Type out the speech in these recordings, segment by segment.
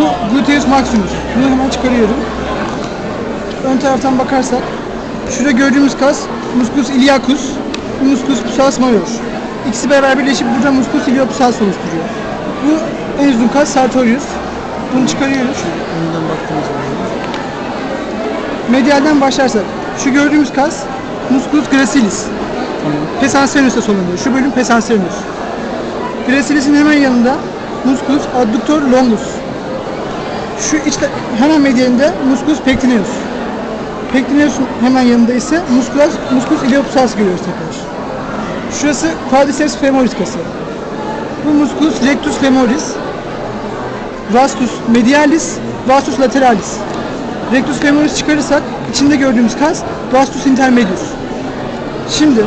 Bu gluteus maximus. Bunu hemen çıkarıyorum. Ön taraftan bakarsak şurada gördüğümüz kas musculus iliacus, bu musculus psoas major. İkisi beraber birleşip burada musculus iliopsoas oluşturuyor. Bu en uzun kas sartorius. Bunu çıkarıyoruz. Önden baktığımız zaman. Medialden başlarsak şu gördüğümüz kas musculus gracilis. Tamam. Pesanserenus'a solunuyor. Şu bölüm pesanserenus. Gracilis'in hemen yanında musculus adductor longus. Şu içte hemen medialinde musculus pectineus. Pectineus'un hemen yanında ise musculus, musculus iliopsoas görüyoruz tekrar. Şurası quadriceps femoris kası. Bu musculus rectus femoris, vastus medialis, vastus lateralis. Rectus femoris çıkarırsak içinde gördüğümüz kas vastus intermedius. Şimdi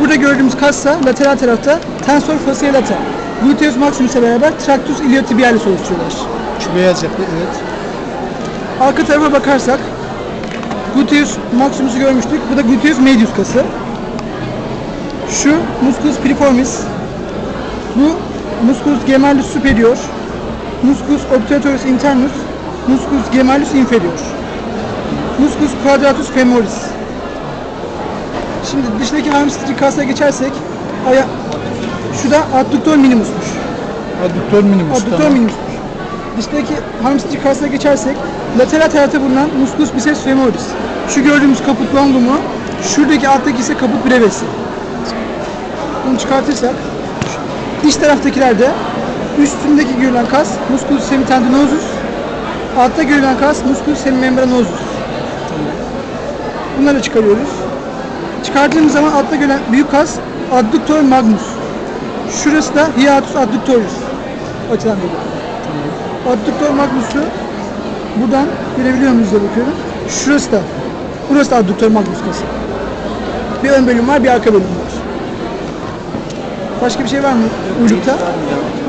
burada gördüğümüz kassa lateral tarafta tensor fascia lata. Gluteus maximus'la beraber tractus iliotibialis oluşturuyorlar. Beyaz yapı evet. Arka tarafa bakarsak gluteus maximus'u görmüştük. Bu da gluteus medius kası. Şu musculus piriformis. Bu musculus gemellus superior. Musculus obturatorus internus. Musculus gemellus inferior. Musculus quadratus femoris. Şimdi dıştaki hamstring kasına geçersek aya şu da adductor minimusmuş. Addüktör minimus. Adductor tamam. minimusmuş. Dıştaki hamstring kasına geçersek lateral tarafta bulunan musculus biceps femoris. Şu gördüğümüz kaput longumu, şuradaki alttaki ise kaput brevesi. Bunu çıkartırsak iç taraftakilerde üstündeki görülen kas musculus semitendinosus, altta görülen kas musculus semimembranosus. Bunları çıkarıyoruz. Çıkarttığımız zaman altta görülen büyük kas adductor magnus. Şurası da hiatus adductorius açıdan geliyor. Adductor magnus'u buradan görebiliyor muyuz diye bakıyorum. Şurası da. Burası da adductor magnus kası. Bir ön bölüm var, bir arka bölüm var. Başka bir şey var mı ya?